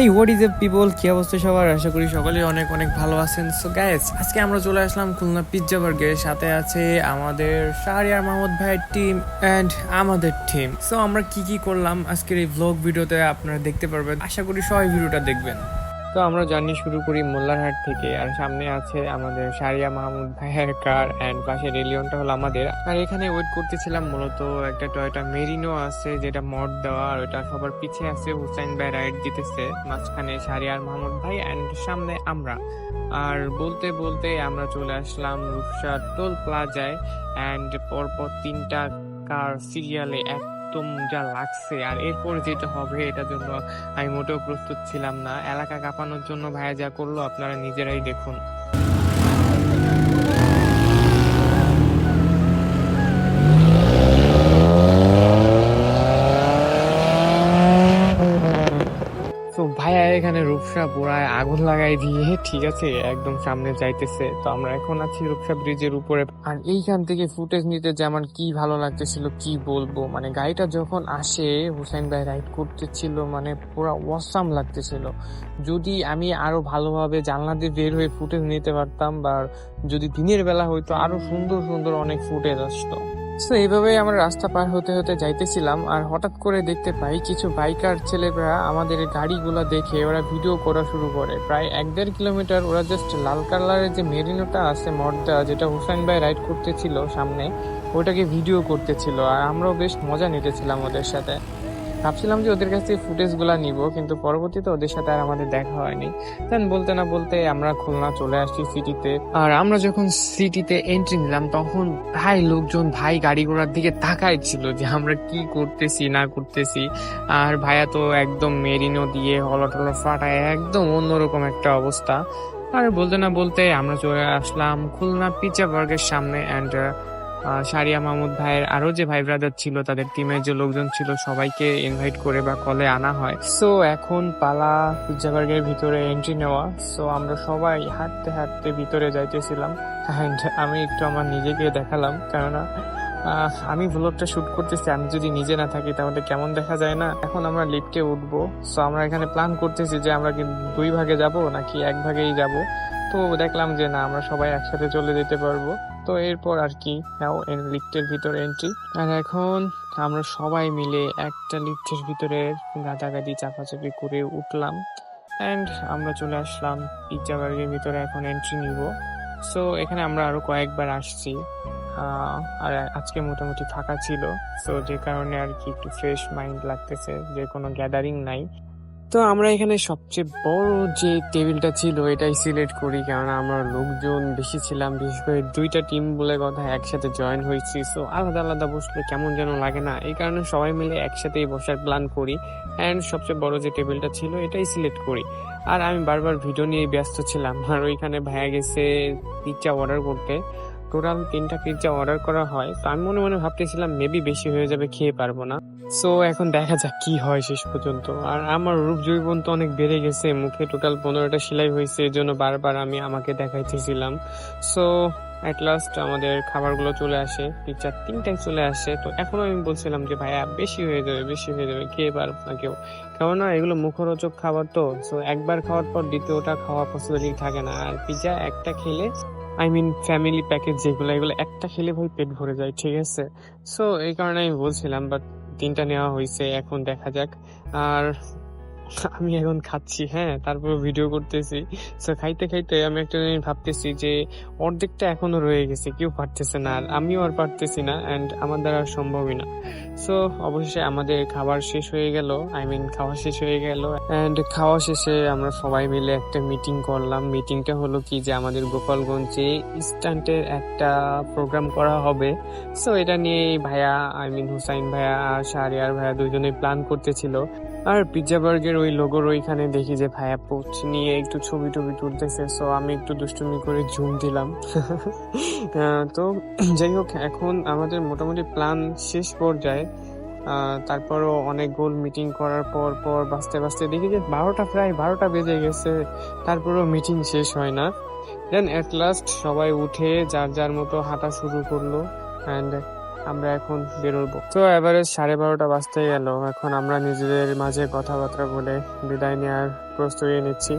এই what is a people কী অবস্থা সবার? আশা করি সকলেই অনেক অনেক ভালো আছেন। সো গ্যাস আজকে আমরা চলে আসলাম খুলনা পিৎজা বার্গের সাথে আছে আমাদের শাহরিয়ার মাহমুদ ভাইয়ের টিম অ্যান্ড আমাদের টিম সো আমরা কি কি করলাম আজকের এই ব্লগ ভিডিওতে আপনারা দেখতে পারবেন। আশা করি সবাই ভিডিওটা দেখবেন। তো আমরা জার্নি শুরু করি মোল্লারহাট থেকে। আর সামনে আছে আমাদের সারিয়া মাহমুদ ভাইয়ের কার অ্যান্ড পাশে রেলিয়নটা হলো আমাদের। আর এখানে ওয়েট করতেছিলাম মূলত একটা টয়টা মেরিনো আছে যেটা মড দেওয়া, আর ওটা সবার পিছে আছে, হুসাইন ভাই রাইড দিতেছে। মাঝখানে সারিয়ার মাহমুদ ভাই অ্যান্ড সামনে আমরা। আর বলতে বলতে আমরা চলে আসলাম রূপসা টোল প্লাজায় অ্যান্ড পরপর তিনটা কার সিরিয়ালে একদম যা লাগছে, আর এরপর যেটা হবে এটার জন্য আমি মোটেও প্রস্তুত ছিলাম না। এলাকা কাঁপানোর জন্য ভাইয়া যা করল আপনারা নিজেরাই দেখুন। রূপসা পোড়ায় আগুন লাগাই দিয়ে, ঠিক আছে, একদম সামনে যাইতেছে। তো আমরা এখন আছি রূপসা ব্রিজের উপরে। আর এইখান থেকে ফুটেজ নিতে যে আমার কি ভালো লাগতেছিল, কি বলব? মানে গাড়িটা যখন আসে, হুসাইন ভাই রাইড করতেছিল মানে পুরো ওয়াসাম লাগতেছিল। যদি আমি আরও ভালোভাবে জানলা দিয়ে বের হয়ে ফুটেজ নিতে পারতাম, বা যদি দিনের বেলা হইতো, আরও সুন্দর সুন্দর অনেক ফুটেজ আসতো। তো এইভাবেই আমরা রাস্তা পার হতে হতে যাইতেছিলাম, আর হঠাৎ করে দেখতে পাই কিছু বাইকার ছেলেরা আমাদের গাড়িগুলো দেখে ওরা ভিডিও করা শুরু করে। প্রায় এক দেড় কিলোমিটার ওরা জাস্ট লাল কালারের যে মেরিনোটা আছে মর্দা, যেটা হুসাইন ভাই রাইড করতেছিল সামনে, ওটাকে ভিডিও করতেছিল, আর আমরাও বেশ মজা নিতেছিলাম ওদের সাথে। ভাবছিলাম যে ওদের কাছ থেকে ফুটেজগুলা নিব, কিন্তু পরবর্তীতে ওদের সাথে আর আমাদের দেখা হয়নি। দেন বলতে না বলতে আমরা খুলনা চলে আসছি সিটিতে। আর আমরা যখন সিটিতে এন্ট্রি নিলাম, তখন ভাই লোকজন, ভাই গাড়ি ঘোড়ার দিকে তাকাই ছিল যে আমরা কি করতেছি, না করতেছি। আর ভাইয়া তো একদম মেরিনো দিয়ে হলটল ফাটায়, একদম অন্যরকম একটা অবস্থা। আর বলতে না বলতে আমরা চলে আসলাম খুলনা পিচা বার্গের সামনে অ্যান্ড সারিয়া মাহমুদ ভাইয়ের আরও যে ভাই ব্রাদার ছিল, তাদের টিমের যে লোকজন ছিল, সবাইকে ইনভাইট করে বা কলে আনা হয়। সো এখন পালা পিৎজা বার্গের ভিতরে এন্ট্রি নেওয়া। সো আমরা সবাই হাঁটতে হাঁটতে ভিতরে যাইতেছিলাম। অ্যান্ড আমি একটু আমার নিজেকে দেখালাম। কেননা আমি ব্লগটা শুট করতেছি, আমি যদি নিজে না থাকি তাহলে কেমন দেখা যায় না? এখন আমরা লিফটে উঠবো। সো আমরা এখানে প্ল্যান করতেছি যে আমরা কি দুই ভাগে যাব নাকি এক ভাগেই যাব? তো দেখলাম যে না, আমরা সবাই একসাথে চলে যেতে পারব। তো এরপর আর কি, নাও লিফটের ভিতরে এন্ট্রি আর এখন আমরা সবাই মিলে একটা লিফটের ভিতরে গাদাগাদি, চাপাচাপি করে উঠলাম। অ্যান্ড আমরা চলে আসলাম পিৎজা বার্গের ভিতরে, এখন এন্ট্রি নিব। সো এখানে আমরা আরও কয়েকবার আসছি। আর আজকে মোটামুটি ফাঁকা ছিল। সো যে কারণে আর কি একটু ফ্রেশ মাইন্ড লাগতেছে, যে কোনো গ্যাদারিং নাই। তো আমরা এখানে সবচেয়ে বড় যে টেবিলটা ছিল, এটাই সিলেক্ট করি, কারণ আমরা লোকজন বেশি ছিলাম, বিশেষ করে দুইটা টিম বলে কথা একসাথে জয়েন হয়েছি। সো আলাদা আলাদা বসলে কেমন যেন লাগে না, এই কারণে সবাই মিলে একসাথেই বসার প্ল্যান করি। অ্যান্ড সবচেয়ে বড় যে টেবিলটা ছিল, এটাই সিলেক্ট করি। আর আমি বারবার ভিডিও নিয়ে ব্যস্ত ছিলাম, আর ওইখানে ভাইয়া গেছে পিৎজা অর্ডার করতে। টোটাল তিনটা পিৎজা অর্ডার করা হয় তো আমি মনে মনে ভাবতেছিলাম মেবি বেশি হয়ে যাবে, খেয়ে পারব না। সো এখন দেখা যাক কি হয় শেষ পর্যন্ত। আর আমার রূপ জৈবন তো অনেক বেড়ে গেছে, মুখে টোটাল পনেরোটা সেলাই হয়েছে এর জন্য বারবার আমি আমাকে দেখাইতেছিলাম। সো অ্যাট লাস্ট আমাদের খাবারগুলো চলে আসে পিৎজা তিনটাই চলে আসে। তো এখনও আমি বলছিলাম যে, ভাইয়া, বেশি হয়ে যাবে, বেশি হয়ে যাবে, খেয়ে পারব না কেউ। কেননা এগুলো মুখরোচক খাবার তো। সো একবার খাওয়ার পর দ্বিতীয়টা খাওয়া পসিবিলিটি থাকে না। আর পিৎজা একটা খেলে আই মিন ফ্যামিলি প্যাকেজ যেগুলো, এগুলো একটা খেলে ভাই পেট ভরে যায়, ঠিক আছে? সো এই কারণে আমি বলছিলাম বাট তিনটা নেওয়া হয়েছে, এখন দেখা যাক। আর আমি এখন খাচ্ছি হ্যাঁ তারপর ভিডিও করতেছি। সো খাইতে খাইতে আমি একটা জিনিস ভাবতেছি যে, অর্ধেকটা এখনও রয়ে গেছে, কেউ পারতেছে না, আর আমিও আর পারতেছি না অ্যান্ড আমার দ্বারা সম্ভবই না। সো অবশ্যই আমাদের খাবার শেষ হয়ে গেল আই মিন খাওয়া শেষ হয়ে গেল অ্যান্ড খাওয়া শেষে আমরা সবাই মিলে একটা মিটিং করলাম। মিটিংটা হলো কি যে, আমাদের গোপালগঞ্জে ইনস্ট্যান্টের একটা প্রোগ্রাম করা হবে। সো এটা নিয়ে ভাইয়া আই মিন হুসাইন ভাইয়া, আর শাহরিয়ার ভাইয়া দুজনেই প্ল্যান করতেছিল। আর পিৎজা বার্গের ওই লোগোর ওইখানে দেখি যে ভাইয়া পোস্ট নিয়ে একটু ছবি টবি তুলতেছে সো আমি একটু দুষ্টুমি করে ঝুম দিলাম। তো যাই হোক, এখন আমাদের মোটামুটি প্ল্যান শেষ পর্যায়ে। তারপরও অনেক গোল মিটিং করার পর পর বাঁচতে বাঁচতে দেখি যে বারোটা প্রায় বারোটা বেজে গেছে, তারপরও মিটিং শেষ হয় না। দেন অ্যাট লাস্ট সবাই উঠে যার যার মতো হাঁটা শুরু করল অ্যান্ড আমরা এখন বেরোবো। তো এবারে সাড়ে বারোটা বাজতে গেল। এখন আমরা নিজেদের মাঝে কথাবার্তা বলে বিদায় নেওয়ার প্রস্তুতি নিচ্ছি।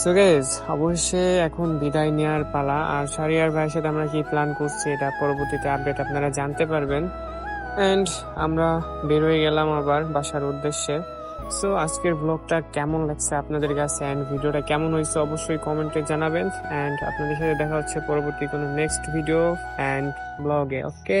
সো গাইজ অবশ্যই এখন বিদায় নেওয়ার পালা। আর সারিয়ার ভাইয়ের সাথে আমরা কি প্ল্যান করছি এটা পরবর্তীতে আপডেট আপনারা জানতে পারবেন। এন্ড আমরা বেরোয় গেলাম আবার বাসার উদ্দেশ্যে। সো আজকের ব্লগটা কেমন লাগছে আপনাদের কাছে? অ্যান্ড ভিডিওটা কেমন হয়েছে অবশ্যই কমেন্টে জানাবেন। এন্ড আপনাদের সাথে দেখা হচ্ছে পরবর্তী কোনো নেক্সট ভিডিও অ্যান্ড ব্লগে ওকে